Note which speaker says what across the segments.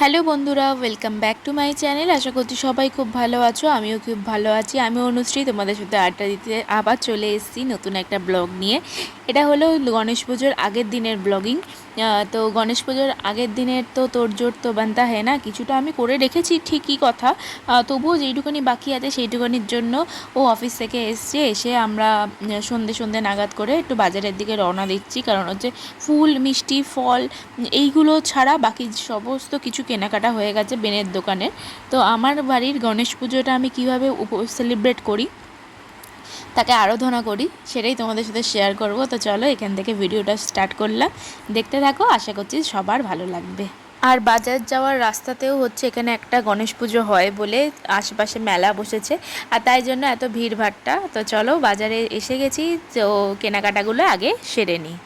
Speaker 1: Hello বন্ধুরা welcome back to my channel আশা করছি সবাই খুব ভালো আছো, আমিও খুব ভালো আছি। আমি অনুশ্রী, তোমাদের সাথে আড্ডা দিতে আবার চলে এসেছি নতুন একটা ব্লগ নিয়ে। এটা হলো গণেশ পুজোর আগের দিনের ব্লগিং। তো গণেশ পুজোর আগের দিনের তো তোড়জোড় তো বানতা হয় না, কিছুটা আমি করে রেখেছি ঠিকই কথা। তবুও যেইটুকুনি বাকি আছে সেইটুকুনির জন্য ও অফিস থেকে এসছে, এসে আমরা সন্ধে সন্ধে নাগাদ করে একটু বাজারের দিকে রওনা দিচ্ছি। কারণ হচ্ছে ফুল, মিষ্টি, ফল এইগুলো ছাড়া বাকি সমস্ত কিছু কেনাকাটা হয়ে গেছে বেনের দোকানে। তো আমার বাড়ির গণেশ পুজোটা আমি কীভাবে সেলিব্রেট করি? তাকে আরাধনা করি, সেটাই তোমাদের সাথে শেয়ার করব। তো চলো এখান থেকে ভিডিওটা স্টার্ট করলাম। দেখতে থাকো, আশা করছি সবার ভালো লাগবে। আর বাজার যাওয়ার রাস্তাতেও হচ্ছে এখানে একটা গণেশ পুজো হয় বলে আশেপাশে মেলা বসেছে। আর তাই জন্য এত ভিড়ভাট্টা তো চলো বাজারে এসে গেছি, তো কেনাকাটাগুলো আগে সেরে নিই।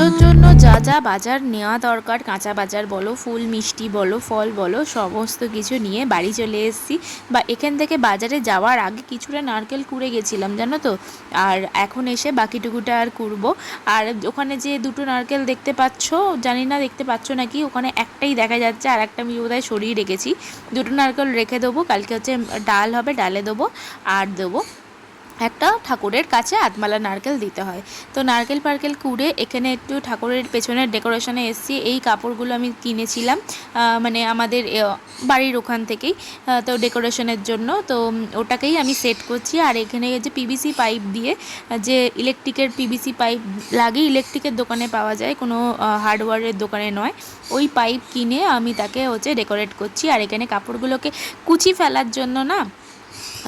Speaker 1: পুজোর জন্য যা যা বাজার নেওয়া দরকার, কাঁচা বাজার বলো, ফুল, মিষ্টি বলো, ফল বলো, সমস্ত কিছু নিয়ে বাড়ি চলে এসেছি। বা এখান থেকে বাজারে যাওয়ার আগে কিছুটা নারকেল কুড়ে গেছিলাম, জানো তো? আর এখন এসে বাকিটুকুটা আর কুড়বো। আর ওখানে যে দুটো নারকেল দেখতে পাচ্ছ, জানি না দেখতে পাচ্ছ নাকি, ওখানে একটাই দেখা যাচ্ছে আর একটা আমি বোধহয় সরিয়ে রেখেছি। দুটো নারকেল রেখে দেবো, কালকে হচ্ছে ডাল হবে, ডালে দেবো, আর দেবো একটা ঠাকুরের কাছে আতমালা নারকেল দিতে হয়। তো নারকেল পারকেল কুড়ে এখানে একটু ঠাকুরের পেছনের ডেকোরেশনে এসেছি। এই কাপড়গুলো আমি কিনেছিলাম মানে আমাদের বাড়ির ওখান থেকেই তো ডেকোরেশনের জন্য। তো ওটাকেই আমি সেট করছি। আর এখানে যে পিভিসি পাইপ দিয়ে, যে ইলেকট্রিকের পিভিসি পাইপ লাগে, ইলেকট্রিকের দোকানে পাওয়া যায়, কোনো হার্ডওয়্যারের দোকানে নয়। ওই পাইপ কিনে আমি তাকে হচ্ছে ডেকোরেট করছি। আর এখানে কাপড়গুলোকে কুচি ফেলার জন্য না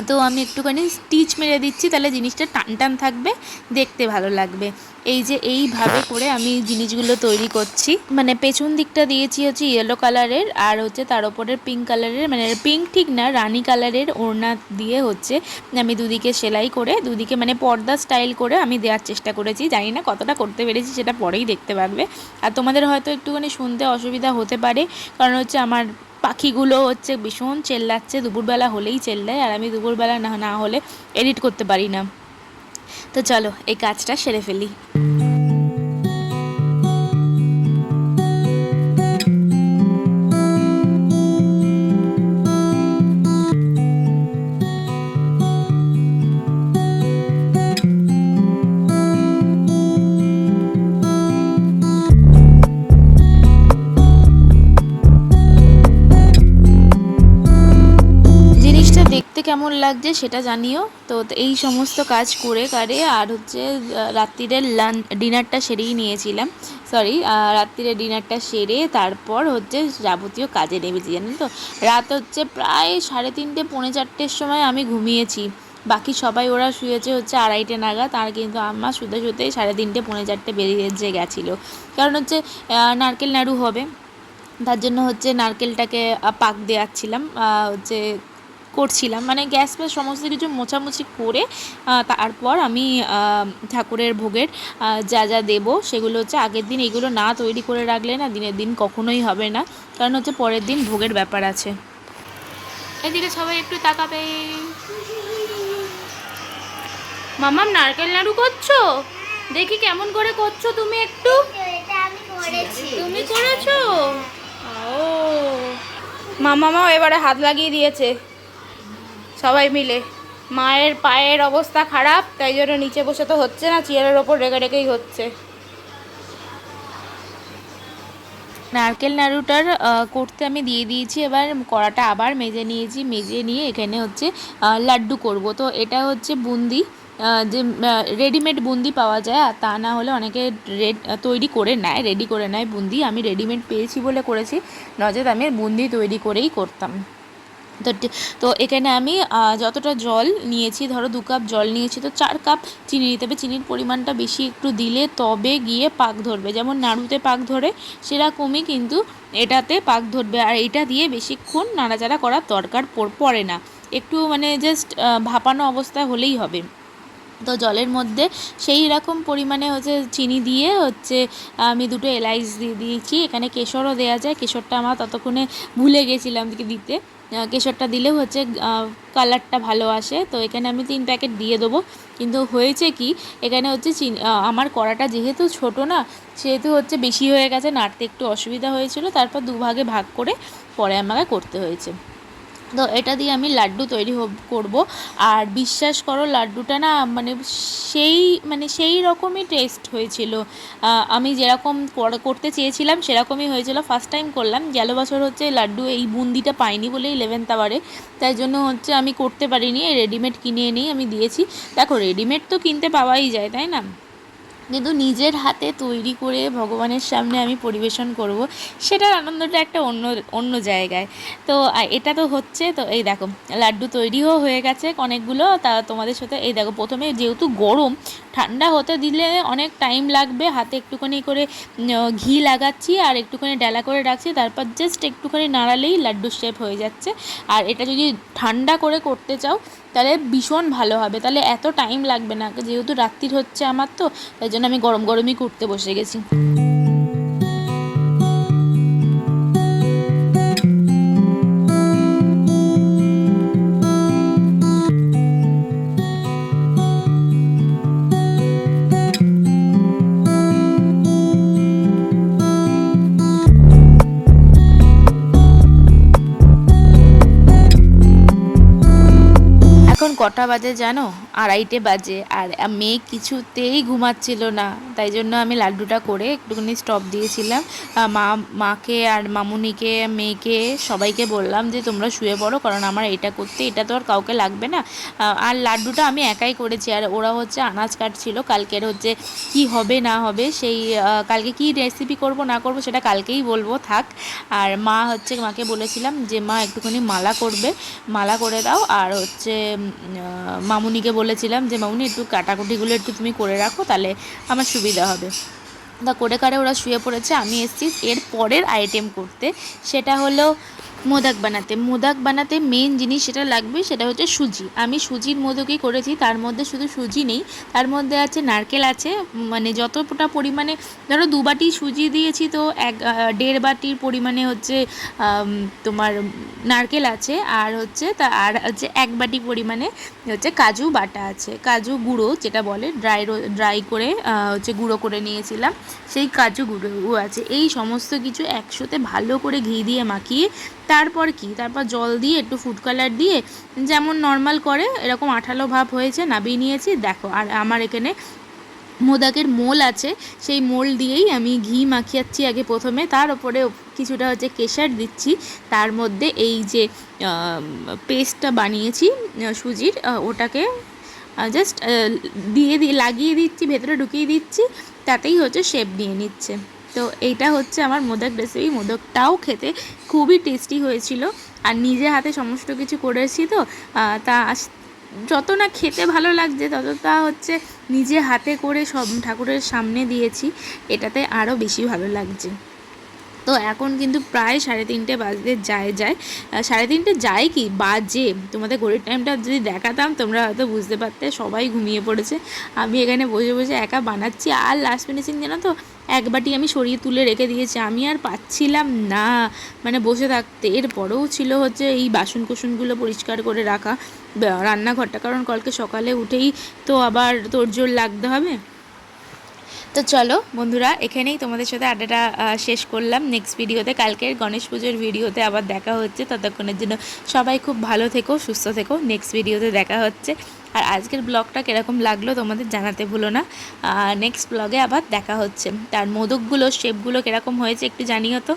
Speaker 1: তো আমি একটুখানি স্টিচ মেরে দিচ্ছি, তাহলে জিনিসটা টান টান থাকবে, দেখতে ভালো লাগবে। এই যে এইভাবে করে আমি জিনিসগুলো তৈরি করছি। মানে পেছন দিকটা দিয়েছি হচ্ছে ইয়েলো কালারের আর হচ্ছে তার ওপরের পিঙ্ক কালারের মানে পিঙ্ক ঠিক না, রানি কালারের ওড়না দিয়ে হচ্ছে আমি দুদিকে সেলাই করে, দুদিকে মানে পর্দা স্টাইল করে আমি দেওয়ার চেষ্টা করেছি। জানি না কতটা করতে পেরেছি, সেটা পরেই দেখতে পারবে। আর তোমাদের হয়তো একটুখানি শুনতে অসুবিধা হতে পারে, কারণ হচ্ছে আমার পাখিগুলো হচ্ছে ভীষণ চেল্লাচ্ছে, দুপুরবেলা হলেই চেল্লায়, আর আমি দুপুরবেলা না না হলে এডিট করতে পারি না। তো চলো, এই কাজটা সেরে ফেলি। কেমন লাগছে সেটা জানিও। তো এই সমস্ত কাজ করে কারে আর হচ্ছে রাত্রিরের লান, ডিনারটা সেরেই নিয়েছিলাম। সরি রাত্রিরের ডিনারটা সেরে তারপর হচ্ছে যাবতীয় কাজে নেমেছি, জানেন তো? রাত হচ্ছে প্রায় সাড়ে তিনটে, পৌনে চারটের সময় আমি ঘুমিয়েছি। বাকি সবাই ওরা শুয়েছে হচ্ছে আড়াইটে নাগাদ, আর কিন্তু আমার শুতে শুতেই সাড়ে তিনটে, পৌনে চারটে বেরিয়ে গেছিল। কারণ হচ্ছে নারকেল নাড়ু হবে। তার জন্য হচ্ছে নারকেলটাকে পাক দেওয়াচ্ছিলাম হচ্ছে করছিলাম। মানে গ্যাস ফ্যাস সমস্ত কিছু মোছামুছি করে তারপর আমি ঠাকুরের ভোগের যা যা দেব সেগুলো হচ্ছে আগের দিন এগুলো না তৈরি করে রাখলে না দিনের দিন কখনোই হবে না। কারণ হচ্ছে পরের দিন ভোগের ব্যাপার আছে। এদিকে সবাই একটু তাকাবে। মামাম নারকেল নাড়ু করছ? দেখি কেমন করে করছ তুমি একটু। তুমি করেছ? ও। মামামাও এবারে হাত লাগিয়ে দিয়েছে। সবাই মিলে। মায়ের পায়ের অবস্থা খারাপ, তাই জন্য নিচে বসে তো হচ্ছে না, চেয়ারের ওপর রেখে রেখেই হচ্ছে। নারকেল নাড়ুটার করতে আমি দিয়ে দিয়েছি, এবার কড়াটা আবার মেজে নিয়েছি, মেজে নিয়ে এখানে হচ্ছে লাড্ডু করব। তো এটা হচ্ছে বুন্দি যে রেডিমেড বুন্দি পাওয়া যায়, আর তা না হলে অনেকে রেড তৈরি করে নেয় রেডি করে নেয় বুন্দি। আমি রেডিমেড পেয়েছি বলে করেছি, নচেত আমি বুন্দি তৈরি করেই করতাম। তো এখানে আমি যতটা জল নিয়েছি, ধরো দু কাপ জল নিয়েছি, তো চার কাপ চিনি নিতে হবে। চিনির পরিমাণটা বেশি একটু দিলে তবে গিয়ে পাক ধরবে। যেমন নাড়ুতে পাক ধরে, সেরকমই কিন্তু এটাতে পাক ধরবে। আর এটা দিয়ে বেশিক্ষণ নাড়াচাড়া করার দরকার পড়- না। একটু মানে জাস্ট ভাপানো অবস্থায় হলেই হবে। তো জলের মধ্যে সেই রকম পরিমাণে হচ্ছে চিনি দিয়ে হচ্ছে, আমি দুটো এলাইচ দিয়ে দিয়েছি। এখানে কেশরও দেওয়া যায়। কেশরটা আমার ততক্ষণে ভুলে গেছিলাম দিতে। কেশরটা দিলেও হচ্ছে কালারটা ভালো আসে। তো এখানে আমি তিন প্যাকেট দিয়ে দেবো। কিন্তু হয়েছে কি, এখানে হচ্ছে আমার কড়াটা যেহেতু ছোট না, সেহেতু হচ্ছে বেশি হয়ে গেছে, নাড়তে একটু অসুবিধা হয়েছিল। তারপর দুভাগে ভাগ করে পরে আমাকে করতে হয়েছে। তো এটা দিয়ে আমি লাড্ডু তৈরি করব। আর বিশ্বাস করো, লাড্ডুটা না মানে সেই মানে সেই রকমই টেস্ট হয়েছিল। আমি যেরকম করতে চেয়েছিলাম সেরকমই হয়েছিল। ফার্স্ট টাইম করলাম। গেল বছর হচ্ছে লাড্ডু এই বুন্দিটা পাইনি বলে ইলেভেন্থ আওয়ারে তাই জন্য হচ্ছে আমি করতে পারিনি। রেডিমেড কিনে এনেই আমি দিয়েছি। দেখো রেডিমেড তো কিনতে পাওয়াই যায়, তাই না? কিন্তু নিজের হাতে তৈরি করে ভগবানের সামনে আমি পরিবেশন করব, সেটার আনন্দটা একটা অন্য অন্য জায়গায়। তো এটা তো হচ্ছে, তো এই দেখো, লাড্ডু তৈরিও হয়ে গেছে অনেকগুলো, তা তোমাদের সাথে, এই দেখো, প্রথমে যেহেতু গরম, ঠান্ডা হতে দিলে অনেক টাইম লাগবে, হাতে একটুখানি করে ঘি লাগাচ্ছি, আর একটুখানি ডালা করে রাখছি, তারপর জাস্ট একটুখানি নাড়ালেই লাড্ডু শেপ হয়ে যাচ্ছে। আর এটা যদি ঠান্ডা করে করতে চাও, তাহলে ভীষণ ভালো হবে, তাহলে এত টাইম লাগবে না, যেহেতু রাত্রির হচ্ছে আমার তো জন্য আমি গরম গরমই করতে বসে গেছি। কটা বাজে জানো? আড়াইটে বাজে আর মেয়ে কিছুতেই ঘুমাচ্ছিল না। তাই জন্য আমি লাড্ডুটা করে একটুখানি স্টপ দিয়েছিলাম। মা, মাকে আর মামুনিকে, মেয়েকে, সবাইকে বললাম যে, তোমরা শুয়ে পড়ো কারণ আমার এটা করতে, এটা তো আর কাউকে লাগবে না। আর লাড্ডুটা আমি একাই করেছি। আর ওরা হচ্ছে আনাজ কাটছিল। কালকের হচ্ছে কি হবে, না হবে, সেই কালকে কি রেসিপি করব, না করব, সেটা কালকেই বলব, থাক। আর মা হচ্ছে মাকে বলেছিলাম যে, মা, একটুখানি মালা করবে, মালা করে দাও। আর হচ্ছে মামুনিকে বলেছিলাম যে মামুনি একটু কাটাকুটিগুলো একটু তুমি করে রাখো, তাহলে আমার সুবিধা হবে। তা করে কারে ওরা শুয়ে পড়েছে, আমি এসেছি। এর পরের আইটেম করতে, সেটা হলো মোদক বানাতে। মোদক বানাতে মেন জিনিস যেটা লাগবে সেটা হচ্ছে সুজি। আমি সুজির মোদকই করেছি, তার মধ্যে শুধু সুজি নেই, তার মধ্যে আছে নারকেল আছে মানে যতটা পরিমাণে, ধরো দু বাটি সুজি দিয়েছি তো এক দেড় বাটির পরিমাণে হচ্ছে তোমার নারকেল আছে, আর হচ্ছে তা, আর হচ্ছে এক বাটি পরিমাণে হচ্ছে কাজু বাটা আছে। কাজু গুঁড়ো যেটা বলে ড্রাই ড্রাই করে হচ্ছে গুঁড়ো করে নিয়েছিলাম। সেই কাজু গুঁড়ো আছে। এই সমস্ত কিছু একসাথে ভালো করে ঘি দিয়ে মাখিয়ে তারপর কি? তারপর জল দিয়ে, একটু ফুড কালার দিয়ে, যেমন নর্মাল করে, এরকম আঠালো ভাব হয়েছে, নাবিয়ে নিয়েছি। দেখো, আর আমার এখানে মোদাকের মোল আছে, সেই মোল দিয়েই আমি ঘি মাখিয়াচ্ছি আগে প্রথমে। তার উপরে কিছুটা হচ্ছে কেশার দিচ্ছি। তার মধ্যে এই যে পেস্টটা বানিয়েছি সুজির ওটাকে জাস্ট দিয়ে দিয়ে লাগিয়ে দিচ্ছি, ভেতরে ঢুকিয়ে দিচ্ছি। তাতেই হচ্ছে শেপ নিয়ে নিচ্ছে। তো এইটা হচ্ছে আমার মোদক রেসিপি মোদকটাও খেতে খুবই টেস্টি হয়েছিল। আর নিজে হাতে সমস্ত কিছু করেছি তো তা যত না খেতে ভালো লাগছে ততটা হচ্ছে নিজে হাতে করে সব ঠাকুরের সামনে দিয়েছি। এটাতে আরও বেশি ভালো লাগছে। তো এখন কিন্তু প্রায় সাড়ে তিনটে বাজতে যায় যায়। সাড়ে তিনটে যায় কি? বাজে। তোমাদের ঘড়ির টাইমটা যদি দেখাতাম, তোমরা হয়তো বুঝতে পারতে, সবাই ঘুমিয়ে পড়েছে। আমি এখানে বসে বসে একা বানাচ্ছি। আর লাস্ট ফিনিশিং জানো তো, এক বাটি আমি সরিয়ে তুলে রেখে দিয়েছি। আমি আর পাচ্ছিলাম না। মানে বসে থাকতে। এরপরেও ছিল হচ্ছে এই বাসন কুসনগুলো পরিষ্কার করে রাখা রান্নাঘরটা। কারণ কালকে সকালে উঠেই তো আবার তোড়জোড় লাগতে হবে। তো চলো বন্ধুরা, এখানেই তোমাদের সাথে আড্ডাটা শেষ করলাম। নেক্সট ভিডিওতে কালকের গণেশ পুজোর ভিডিওতে আবার দেখা হচ্ছে। ততক্ষণের জন্য সবাই খুব ভালো থেকো, সুস্থ থেকো। নেক্সট ভিডিওতে দেখা হচ্ছে। আর আজকের ব্লগটা কীরকম লাগল তোমাদের জানাতে ভুলো না। নেক্সট ব্লগে আবার দেখা হচ্ছে। তার মোদকগুলো শেপগুলো কীরকম হয়েছে একটু জানিও তো।